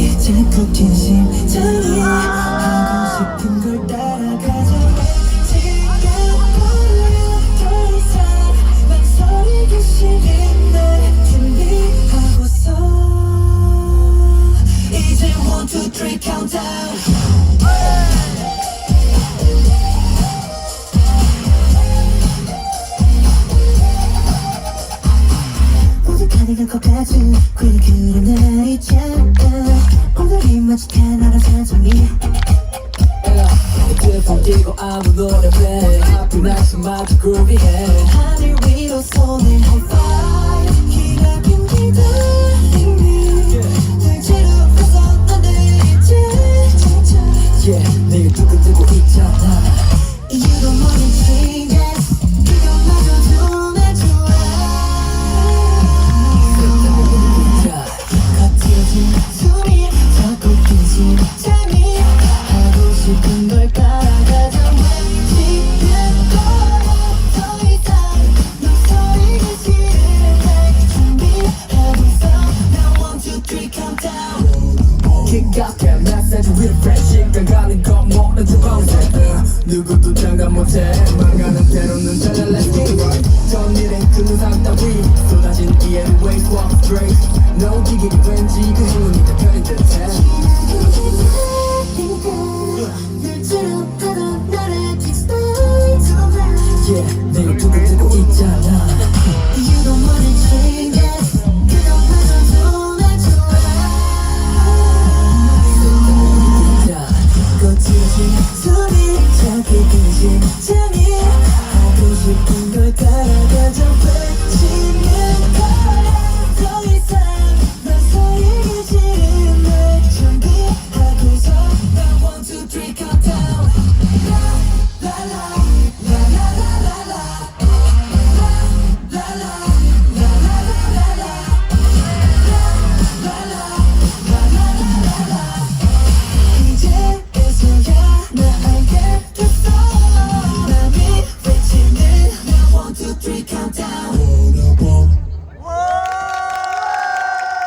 이 자꾸 진심장애 하고 싶은 걸 따라가자. 지겨워요 더 이상 망설이기 싫은 날 준비하고서. 이제 1, 2, 3 countdown. 가리가 겁까지 굴그린 나의 뛰고 아무 노래 play 하필 날씨마저 groovy해 하늘 위로 손을 게 메시지 refresh 시간 가는 건 모른 척 검색 누구도 장담 못해. 망가는 let's get right. 전 일엔 그 누상 따위. 쏟아진 이해를 wake walk straight. No 기길이 왠지 그 행운이 내 편인 듯해. Yeah 내가 두근두고 있잖아 숨이